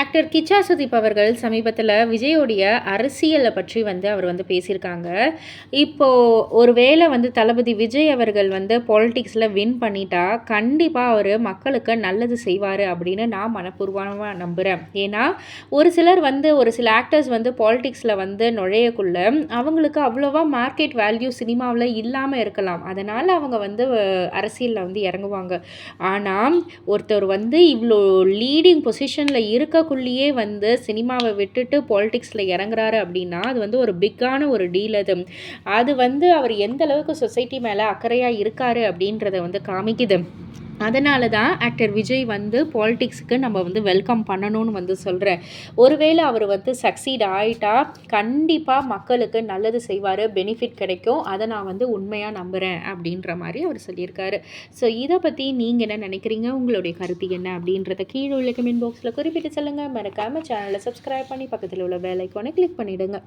Actor Kichcha Sudeep அவர்கள் சமீபத்தில் விஜயோடைய அரசியலை பற்றி வந்து அவர் வந்து பேசியிருக்காங்க. இப்போது ஒரு வேளை வந்து தளபதி விஜய் அவர்கள் வந்து பாலிட்டிக்ஸில் வின் பண்ணிட்டா கண்டிப்பாக அவர் மக்களுக்கு நல்லது செய்வார் அப்படின்னு நான் மனப்பூர்வமாக நம்புகிறேன் ஏன்னா ஒரு சிலர் வந்து ஒரு சில ஆக்டர்ஸ் வந்து பாலிட்டிக்ஸில் வந்து நுழையக்குள்ள அவங்களுக்கு அவ்வளோவா மார்க்கெட் வேல்யூ சினிமாவில் இல்லாமல் இருக்கலாம். அதனால் அவங்க வந்து அரசியலில் வந்து இறங்குவாங்க. ஆனால் ஒருத்தர் வந்து இவ்வளோ லீடிங் பொசிஷனில் இருக்க இருக்கக்குள்ளேயே வந்து சினிமாவை விட்டுட்டு பாலிடிக்ஸில் இறங்குறாரு அப்படின்னா அது வந்து ஒரு பிக்கான ஒரு டீல் அது. அது வந்து அவர் எந்த அளவுக்கு சொசைட்டி மேலே அக்கறையாக இருக்காரு அப்படின்றத வந்து காமிக்குது. அதனால தான் ஆக்டர் விஜய் வந்து பாலிட்டிக்ஸுக்கு நம்ம வந்து வெல்கம் பண்ணணும்னு வந்து சொல்கிறேன் ஒருவேளை அவர் வந்து சக்சீட் ஆகிட்டா கண்டிப்பாக மக்களுக்கு நல்லது செய்வார் பெனிஃபிட் கிடைக்கும். அதை நான் வந்து உண்மையாக நம்புகிறேன் அப்படின்ற மாதிரி அவர் சொல்லியிருக்காரு. ஸோ இதை பற்றி நீங்கள் என்ன நினைக்கிறீங்க? உங்களுடைய கருத்து என்ன அப்படின்றத கீழே உள்ள கமெண்ட் பாக்ஸில் குறிப்பிட்டு சொல்லுங்கள் மறக்காமல் சேனலை சப்ஸ்கிரைப் பண்ணி பக்கத்தில் உள்ள வேலைக்கோனை கிளிக் பண்ணிவிடுங்க